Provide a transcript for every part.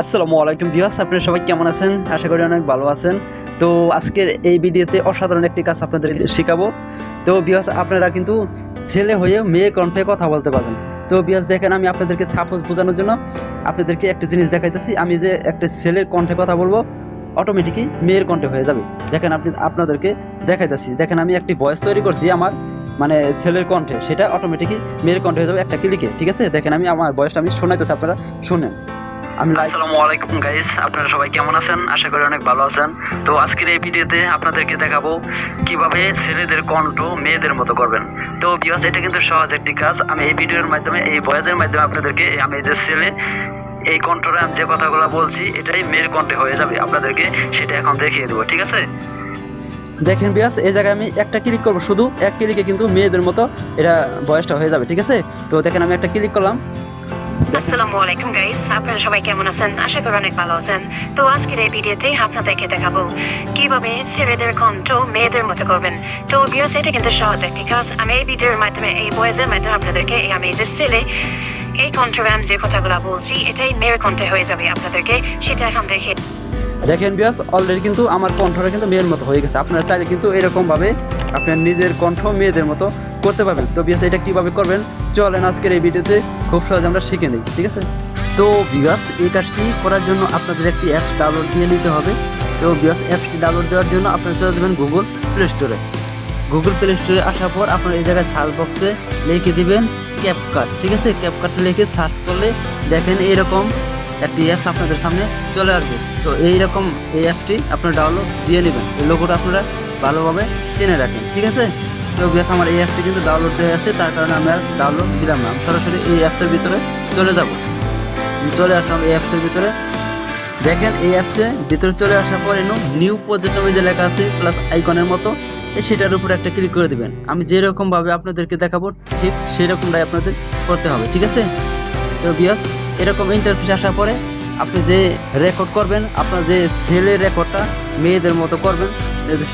আসসালামু আলাইকুম ভিউয়ার্স, আপনারা সবাই কেমন আছেন? আশা করি অনেক ভালো আছেন। তো আজকের এই ভিডিওতে অসাধারণ একটি কাজ আপনাদেরকে শেখাবো। তো ভিউয়ার্স, আপনারা কিন্তু ছেলে হয়ে মেয়ের কণ্ঠে কথা বলতে পারবেন। তো ভিউয়ার্স, দেখেন আমি আপনাদেরকে সাপোজ বোঝানোর জন্য আপনাদেরকে একটা জিনিস দেখাইতেছি। আমি যে একটা ছেলের কণ্ঠে কথা বলব অটোমেটিকই মেয়ের কণ্ঠে হয়ে যাবে। দেখেন আপনি, আপনাদেরকে দেখাইতেছি। দেখেন আমি একটি ভয়েস তৈরি করছি আমার মানে ছেলের কণ্ঠে। সেটা অটোমেটিকই মেয়ের কণ্ঠে হয়ে যাবে একটা ক্লিকে ঠিক আছে? দেখেন আমি, আমার ভয়েসটা আমি শোনাইতেছি, আপনারা শুনেন। আমি আসসালামু আলাইকুম গাইস আপনারা সবাই কেমন আছেন? আশা করি অনেক ভালো আছেন। তো আজকের এই ভিডিওতে আপনাদেরকে দেখাবো কীভাবে ছেলেদের কণ্ঠ মেয়েদের মতো করবেন। তো বিকজ এটা কিন্তু সহজ একটি কাজ। আমি এই ভিডিওর মাধ্যমে এই ভয়েসের মাধ্যমে আপনাদেরকে আমি যে ছেলে এই কণ্ঠটা আমি যে কথাগুলো বলছি এটাই মেয়ের কণ্ঠে হয়ে যাবে। আপনাদেরকে সেটা এখন দেখিয়ে দেবো ঠিক আছে? দেখেন বিয়াস এই জায়গায় আমি একটা ক্লিক করব। শুধু এক ক্লিকে কিন্তু মেয়েদের মতো এটা বয়সটা হয়ে যাবে ঠিক আছে? তো দেখেন আমি একটা ক্লিক করলাম। আসসালামু আলাইকুম গাইস আপনারা সবাই কেমন আছেন? আশা করি অনেক ভালো আছেন। তো আজকের এই ভিডিওতে দেখাবো কীভাবে ছেলেদের কণ্ঠ মেয়েদের মতো করবেন। তো এটা কিন্তু সহজ একটি কাজ। আমি এই ভিডিওর মাধ্যমে, এই বয়েজের মাধ্যমে আপনাদেরকে আমি যে ছেলে, এই কণ্ঠে আমি যে কথাগুলো বলছি, এটাই মেয়ের কণ্ঠে হয়ে যাবে আপনাদেরকে। সেটা এখন দেখে দেখেন বিয়াস অলরেডি কিন্তু আমার কণ্ঠটা কিন্তু মেয়ের মতো হয়ে গেছে। আপনারা চাইলে কিন্তু এরকমভাবে আপনার নিজের কণ্ঠ মেয়েদের মতো করতে পারবেন। তো বিয়াস এটা কীভাবে করবেন? চলেন আজকের এই ভিডিওতে খুব সহজে আমরা শিখে নিই, ঠিক আছে? তো বিয়াস এই কাজটি করার জন্য আপনাদের একটি অ্যাপস ডাউনলোড দিয়ে নিতে হবে? তো বিয়াস অ্যাপসটি ডাউনলোড দেওয়ার জন্য আপনারা চলে যাবেন গুগল প্লে স্টোরে গুগল প্লে স্টোরে আসার পর আপনারা এই জায়গায় সার্চ বক্সে লিখে দিবেন ক্যাপকাট ঠিক আছে? ক্যাপকাট লিখে সার্চ করলে দেখেন এরকম একটি অ্যাপস আপনাদের সামনে চলে আসবে। তো এইরকম এই অ্যাপটি আপনারা ডাউনলোড দিয়ে নেবেন। এই লোগোটা আপনারা ভালোভাবে চেনে রাখেন, ঠিক আছে? তো বেশ আমার এই অ্যাপটি কিন্তু ডাউনলোড হয়ে আছে, তার কারণে আমি আর ডাউনলোড দিলাম না। সরাসরি এই অ্যাপসের ভিতরে চলে যাব। চলে আসলাম এই অ্যাপসের ভিতরে। দেখেন এই অ্যাপসে ভিতরে চলে আসার পর এনো নিউ প্রজেক্ট নামে যে লেখা আছে প্লাস আইকনের মতো সেটার উপর একটা ক্লিক করে দিবেন। আমি যেরকমভাবে আপনাদেরকে দেখাবো, ঠিক সেরকমটাই আপনাদের করতে হবে, ঠিক আছে? তো বিয়াস এরকম ইন্টারফেস আসার পরে আপনি যে রেকর্ড করবেন, আপনার যে সেলের রেকর্ডটা মেয়েদের মতো করবেন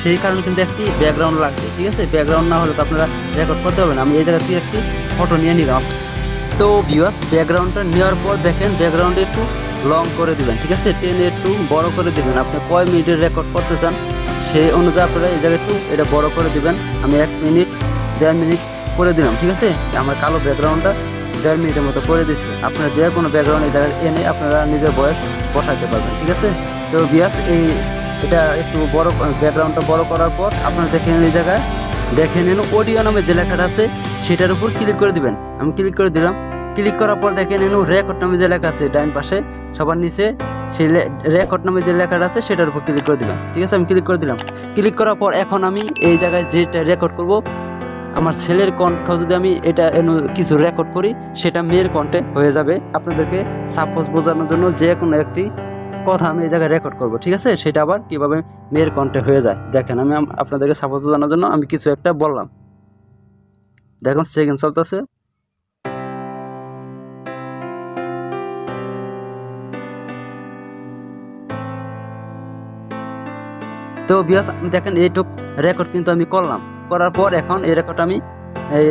সেই কারণে কিন্তু একটি ব্যাকগ্রাউন্ড লাগবে, ঠিক আছে? ব্যাকগ্রাউন্ড না হলে তো আপনারা রেকর্ড করতে পারবেন আমি এই জায়গা থেকে একটি ফটো নিয়ে নিলাম। তো ভিউয়ার্স ব্যাকগ্রাউন্ডটা নেওয়ার পর দেখেন ব্যাকগ্রাউন্ডে একটু লং করে দিবেন, ঠিক আছে? টেনে একটু বড় করে দিবেন। আপনি কয় মিনিটের রেকর্ড করতে চান, সেই অনুযায়ী আপনারা এই জায়গায় একটু এটা বড় করে দিবেন। আমি এক মিনিট, দেড় মিনিট করে দিলাম, ঠিক আছে? আমার কালো ব্যাকগ্রাউন্ডটা দেড় মিনিটের মতো করে দিচ্ছি আপনারা যে কোনো ব্যাকগ্রাউন্ড এই এনে আপনারা নিজের বয়স বসাতে পারবেন, ঠিক আছে? তো বিয়াস, এই এটা একটু বড় ব্যাকগ্রাউন্ডটা বড় করার পর আপনারা দেখে নিন এই জায়গায়। দেখে নিন অডিও নামে যে লেখাটা আছে, সেটার উপর ক্লিক করে দিবেন। আমি ক্লিক করে দিলাম। ক্লিক করার পর দেখে নিন রেকর্ড নামে যে লেখা আছে ডাইন পাশে, সবার নিচে সেই রেকর্ড নামে যে লেখাটা আছে, সেটার উপর ক্লিক করে দিবেন ঠিক আছে? আমি ক্লিক করে দিলাম। ক্লিক করার পর এখন আমি এই জায়গায় যেটা রেকর্ড করব আমার ছেলের কণ্ঠ যদি আমি এটা কিছু রেকর্ড করি, সেটা মেয়ের কণ্ঠে হয়ে যাবে। আপনাদেরকে সাপোজ বোঝানোর জন্য যে কোনো একটি কথা আমি এই জায়গায় রেকর্ড করব, ঠিক আছে? সেটা আবার কীভাবে মেয়ের কণ্ঠে হয়ে যায়। দেখেন, আমি আপনাদেরকে সাপোজ বোঝানোর জন্য আমি কিছু একটা বললাম। দেখুন সেকেন্ড চলতেছে। তো বিয়াস দেখেন, এইটুক রেকর্ড কিন্তু আমি করলাম। করার পর এখন এই রেকর্ড আমি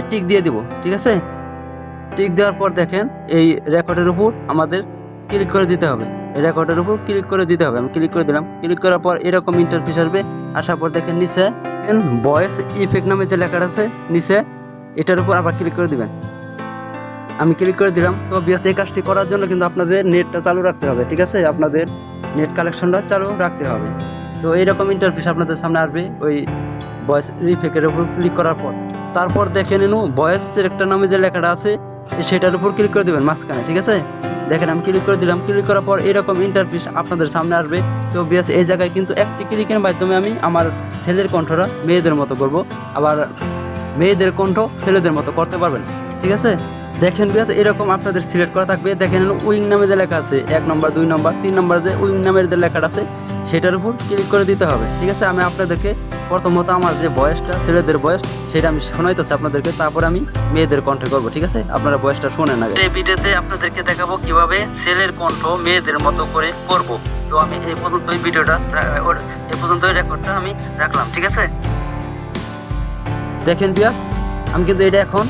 টিক দিয়ে দিব, ঠিক আছে? টিক দেওয়ার পর দেখেন, এই রেকর্ডের উপর আমাদের ক্লিক করে দিতে হবে। এই রেকর্ডের উপর ক্লিক করে দিতে হবে। আমি ক্লিক করে দিলাম। ক্লিক করার পর এরকম ইন্টারফেস আসবে। আসার পর দেখেন, নিচে ভয়েস ইফেক্ট নামে যে লেখাটা আছে, নিচে এটার উপর আবার ক্লিক করে দিবেন। আমি ক্লিক করে দিলাম। তো বিয়াস এই কাজটি করার জন্য কিন্তু আপনাদের নেটটা চালু রাখতে হবে, ঠিক আছে? আপনাদের নেট কালেকশনটা চালু রাখতে হবে। তো এইরকম ইন্টারফেস আপনাদের সামনে আসবে। ওই ভয়েস রিফেকের উপর ক্লিক করার পর, তারপর দেখে নিন ভয়েস সিলেক্টর নামে যে লেখাটা আছে, সেটার উপর ক্লিক করে দেবেন মাঝখানে, ঠিক আছে? দেখেন আমি ক্লিক করে দিলাম ক্লিক করার পর এরকম ইন্টারফেস আপনাদের সামনে আসবে। তো বিয়াস এই জায়গায় কিন্তু একটি ক্লিকের মাধ্যমে আমি আমার ছেলের কণ্ঠটা মেয়েদের মতো করব। আবার মেয়েদের কণ্ঠ ছেলেদের মতো করতে পারবেন, ঠিক আছে? দেখেন বিয়াস এরকম আপনাদের সিলেক্ট করা থাকবে। দেখেন উইং নামে যে লেখা আছে, এক নম্বর, দুই নম্বর, তিন নম্বর যে উইং নামের যে লেখাটা আছে সেটার উপর ক্লিক করে দিতে হবে। ঠিক আছে? আমি আপনাদেরকে প্রথমত আমার যে বয়সটা, ছেলেদের বয়স, সেটা আমি শোনাইতেছি আপনাদেরকে। তারপর আমি মেয়েদের কণ্ঠে করব, ঠিক আছে? আপনারা বয়সটা শোনেন আগে। এই ভিডিওতে আপনাদেরকে দেখাবো কীভাবে ছেলের কণ্ঠ মেয়েদের মতো করে করব। তো আমি এই পর্যন্ত এই ভিডিওটা এই পর্যন্ত এই রেকর্ডটা আমি রাখলাম, ঠিক আছে? দেখেন বিয়াস আমি কিন্তু এটা এখন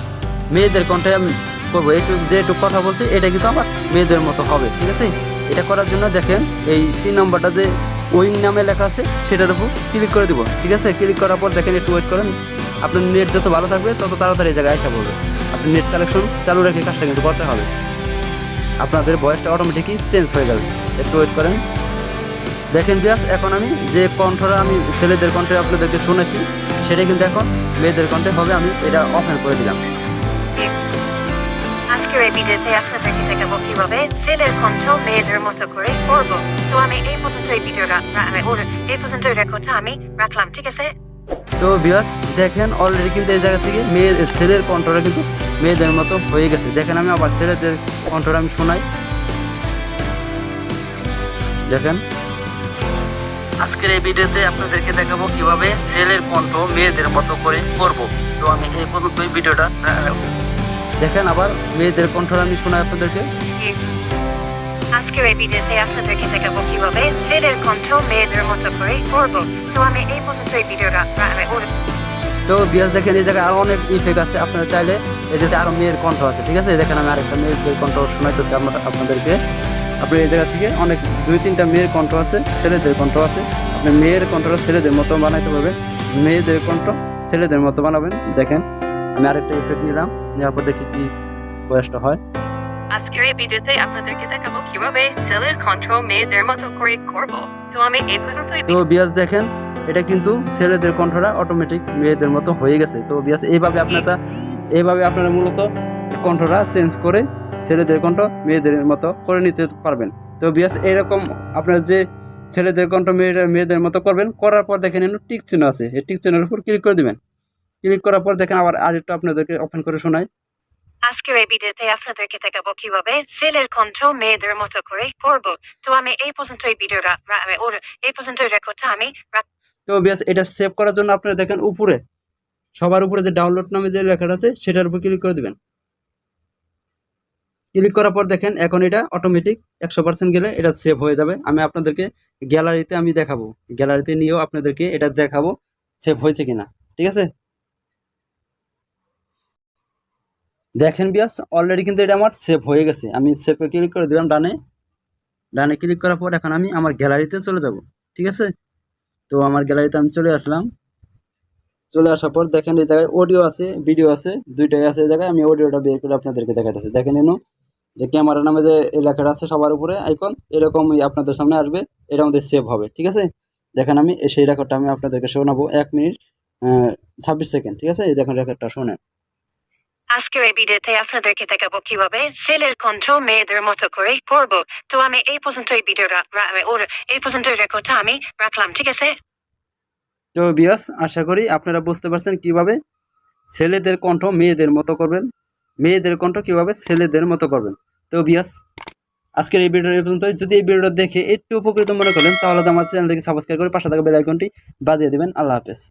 মেয়েদের কণ্ঠে আমি করব। যে একটু কথা বলছি, এটা কিন্তু আমার মেয়েদের মতো হবে, ঠিক আছে? এটা করার জন্য দেখেন, এই তিন নম্বরটা যে উইং নামে লেখা আছে সেটার উপর ক্লিক করে দেবো, ঠিক আছে? ক্লিক করার পর দেখেন একটু ওয়েট করেন। আপনার নেট যত ভালো থাকবে, তত তাড়াতাড়ি জায়গায় আসা পড়বে। আপনি নেট কালেকশন চালু রেখে কাজটা কিন্তু করতে হবে। আপনাদের বয়সটা অটোমেটিকই চেঞ্জ হয়ে যাবে। একটু ওয়েট করেন। দেখেন বিয়াস এখন আমি যে কণ্ঠটা আমি ছেলেদের কণ্ঠে আপনাদেরকে শুনেছি, সেটা কিন্তু এখন মেয়েদের কণ্ঠে হবে, আমি এটা ওপেন করে দিলাম। আজকের এই ভিডিওতে আপনাদেরকে দেখাবো কীভাবে ছেলের কণ্ঠ মেয়েদের মতো করে করব। তো আমি এই পর্যন্ত এই ভিডিওটা এই পর্যন্ত রেকর্ডটা আমি রাখলাম, ঠিক আছে? তো বিয়াস দেখেন অলরেডি কিন্তু এই জায়গা থেকে মেয়ে ছেলের কণ্ঠটা কিন্তু মেয়েদের মতো হয়ে গেছে। দেখেন আমি আবার ছেলেদের কণ্ঠটা আমি শোনাই। দেখেন। আজকের এই ভিডিওতে আপনাদেরকে দেখাবো কীভাবে ছেলের কণ্ঠ মেয়েদের মতো করে করব। তো আমি এই পর্যন্ত ভিডিওটা দেখেন আবার মেয়েদের কণ্ঠটা আমি শোনাই আপনাদেরকে আজকের এই ভিডিওতে আপনাদেরকে দেখাবো কীভাবে ছেলের কণ্ঠ মেয়েদের মতো করে করব। তো আমি এই পর্যন্ত এই ভিডিওটা আমি তো বিয়াস দেখেন এই জায়গায় আরও অনেক ইফেক্ট আছে। আপনারা চাইলে এই যাতে আরও মেয়ের কণ্ঠ আছে ঠিক আছে? দেখেন আমি আরেকটা মেয়ের কণ্ঠ শোনাইতেছি আপনাদেরকে। আপনি এই জায়গা থেকে অনেক দুই তিনটা মেয়ের কণ্ঠ আছে ছেলেদের কণ্ঠ আছে। আপনি মেয়ের কণ্ঠটা ছেলেদের মতো বানাইতে পারবেন। মেয়েদের কণ্ঠ ছেলেদের মতো বানাবেন। দেখেন আমি আরেকটা ইফেক্ট নিলাম। নেওয়ার পর দেখি কি বয়সটা হয়? আজকের এই ভিডিওতে আপনাদেরকে দেখাবো কীভাবে ছেলের কণ্ঠ মেয়েদের মতো করে করব। তো আমি এই পর্যন্ত এই তো বিয়াস দেখেন এটা কিন্তু ছেলেদের কণ্ঠটা অটোমেটিক মেয়েদের মতো হয়ে গেছে। তো বিয়াস এইভাবে আপনারা এইভাবে আপনারা মূলত কণ্ঠটা চেঞ্জ করে ছেলেদের কণ্ঠ মেয়েদের মতো করে নিতে পারবেন। তো বিয়াস এরকম আপনার যে ছেলেদের কণ্ঠ মেয়েদের মেয়েদের মতো করবেন করার পর দেখেন টিক চিহ্ন আছে। এই টিক চিহ্নের উপর ক্লিক করে দিবেন। ক্লিক করার পর দেখেন আবার আরেকটু আপনাদেরকে ওপেন করে শোনাই। আজকের এই ভিডিওতে আপনাদেরকে দেখাবো কীভাবে ছেলের কণ্ঠ মেয়েদের মতো করে করব। তো আমি এই পর্যন্ত এই ভিডিওটা ওর এই পর্যন্ত রেকর্ডটা আমি তো বিয়াস এটা সেভ করার জন্য আপনারা দেখেন উপরে সবার উপরে যে ডাউনলোড নামে যে লেখাটা আছে সেটার উপর ক্লিক করে দিবেন। ক্লিক করার পর দেখেন এখন এটা অটোমেটিক একশো পার্সেন্ট গেলে এটা সেভ হয়ে যাবে। আমি আপনাদেরকে গ্যালারিতে আমি দেখাবো। গ্যালারিতে নিয়েও আপনাদেরকে এটা দেখাবো সেভ হয়েছে কিনা। ঠিক আছে? দেখেন বিয়াস অলরেডি কিন্তু এটা আমার সেভ হয়ে গেছে। আমি সেভে ক্লিক করে দিলাম ডানে। ডানে ক্লিক করার পর এখন আমি আমার গ্যালারিতে চলে যাব, ঠিক আছে? তো আমার গ্যালারিতে আমি চলে আসলাম। চলে আসার পর দেখেন এই জায়গায় অডিও আছে ভিডিও আছে, দুইটাই আছে এই জায়গায়। আমি অডিওটা বের করে আপনাদেরকে দেখাতেছি দেখেন এনো, যে ক্যামেরা নামে যে এলাকাটা আছে সবার উপরে আইকন এরকমই আপনাদের সামনে আসবে। এটা আমাদের সেভ হবে, ঠিক আছে? দেখেন আমি, সেই রেকর্ডটা আমি আপনাদেরকে শোনাবো এক মিনিট ছাব্বিশ সেকেন্ড ঠিক আছে? এই দেখেন রেকর্ডটা শোনেন। আজকের এই ভিডিওতে আপনাদেরকে দেখাবো কীভাবে ছেলের কণ্ঠ মেয়েদের মতো করে করব। তো আমি এই পর্যন্ত এই ভিডিওটা ওর এই পর্যন্ত রেকর্ডটা আমি রাখলাম, ঠিক আছে? তো বিয়াস আশা করি আপনারা বুঝতে পারছেন কীভাবে ছেলেদের কণ্ঠ মেয়েদের মতো করবেন। মেয়েদের কণ্ঠ কীভাবে ছেলেদের মতো করবেন। তো বিয়াস আজকের এই ভিডিও পর্যন্ত যদি এই ভিডিওটা দেখে একটু উপকৃত মনে করেন, তাহলে আমার চ্যানেলটিকে সাবস্ক্রাইব করে পাশে থাকা বেল আইকনটি বাজিয়ে দেবেন। আল্লাহ হাফেজ।